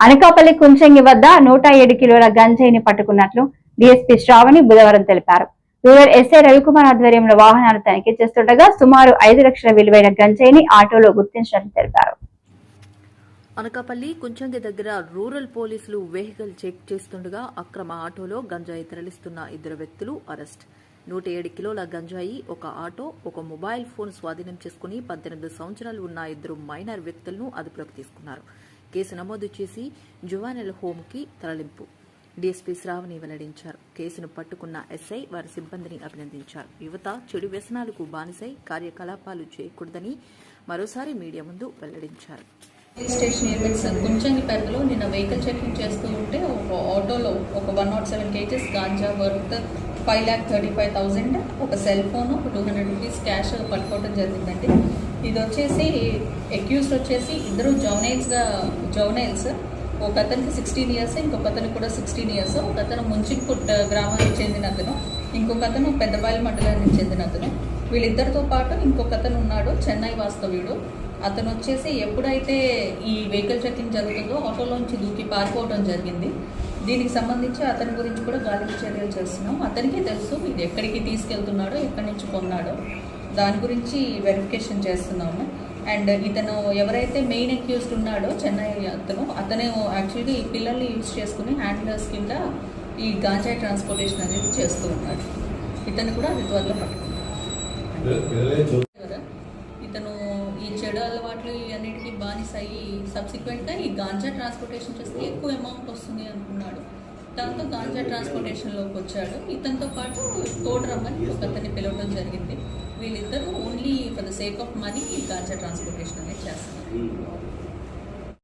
అనకాపల్లి కుంచంగి వద్ద నూట ఏడు కిలోల గంజాయిని పట్టుకున్నట్లు డీఎస్పీ శ్రావణి బుధవారం తెలిపారు. రూరల్ ఎస్ఐ రవికుమార్ ఆధ్వర్యంలో వాహనాలు తనిఖీ చేస్తుండగా సుమారు ఐదు లక్షల విలువైన గంజాయిని ఆటోలో గుర్తించినట్లు తెలిపారు. అనకాపల్లి కుంచంగి దగ్గర రూరల్ పోలీసులు వెహికల్ చెక్ చేస్తుండగా అక్రమ ఆటోలో గంజాయి తరలిస్తున్న ఇద్దరు వ్యక్తులు అరెస్ట్. నూట ఏడు కిలోల గంజాయి ఒక ఆటో ఒక మొబైల్ ఫోన్ స్వాధీనం చేసుకుని పద్దెనిమిది సంవత్సరాలు ఉన్న ఇద్దరు మైనర్ వ్యక్తులను అదుపులోకి తీసుకున్నారు. కేసు నమోదు చేసి జువానెల్ హోంకి తరలింపు. డీఎస్పీ శ్రావణి వెల్లడించారు. కేసును పట్టుకున్న ఎస్ఐ వారి సిబ్బందిని అభినందించారు. యువత చెడు వ్యసనాలకు బానిసై కార్యకలాపాలు చేయకూడదని మరోసారి మీడియా ముందు వెల్లడించారు. పోలీస్ స్టేషన్ లిమిట్స్ కుంచంగి పెద్దలో నిన్న వెహికల్ చెకింగ్ చేస్తూ ఉంటే ఒక ఆటోలో ఒక one naught seven KGs ganja worth five lakh thirty five thousand ఒక సెల్ ఫోన్ ఒక టూ హండ్రెడ్ రూపీస్ క్యాష్ పట్టుకోవడం జరిగిందండి. ఇది వచ్చేసి అక్యూస్డ్ వచ్చేసి ఇద్దరు జౌనైల్స్గా జౌనైల్స్ ఒక అతనికి సిక్స్టీన్ ఇయర్స్ ఇంకొక అతనికి కూడా సిక్స్టీన్ ఇయర్స్ ఒక అతను ముంచిపుట్ గ్రామానికి చెందిన అతను. ఇంకొక అతను పెద్దబాలి మండలానికి చెందిన అతను. వీళ్ళిద్దరితో పాటు ఇంకొక అతను ఉన్నాడు చెన్నై వాస్తవ్యుడు. అతను వచ్చేసి ఎప్పుడైతే ఈ వెహికల్ చెకింగ్ జరుగుతుందో ఆటోలోంచి దూకి పారిపోవడం జరిగింది. దీనికి సంబంధించి అతని గురించి కూడా గాలింపు చర్యలు చేస్తున్నాం. అతనికి తెలుసు ఇది ఎక్కడికి తీసుకెళ్తున్నాడో ఎక్కడి నుంచి కొన్నాడో. దాని గురించి వెరిఫికేషన్ చేస్తున్నాము. అండ్ ఇతను ఎవరైతే మెయిన్ అక్యూస్డ్ ఉన్నాడో చెన్నై అతను అతను యాక్చువల్లీ ఈ పిల్లల్ని యూజ్ చేసుకుని హ్యాండ్లర్స్ కింద ఈ గాంజాయి ట్రాన్స్పోర్టేషన్ అనేది చేస్తూ ఉన్నాడు. ఇతను కూడా అది త్వరలో పట్టుకున్నాడు కదా? ఇతను ఈ చెడు అలవాట్లు అన్నిటికీ బానిస అయ్యి సబ్సిక్వెంట్గా ఈ గాంజా ట్రాన్స్పోర్టేషన్ చేస్తే ఎక్కువ అమౌంట్ వస్తుంది అనుకున్నాడు. దాంతో గాంజా ట్రాన్స్పోర్టేషన్లోకి వచ్చాడు. ఇతనితో పాటు తోడు రమ్మని ఒక అతన్ని పిలవడం జరిగింది. వీళ్ళిద్దరూ only for the sake of money ఈ గాంజా ట్రాన్స్పోర్టేషన్ అనేది చేస్తున్నారు.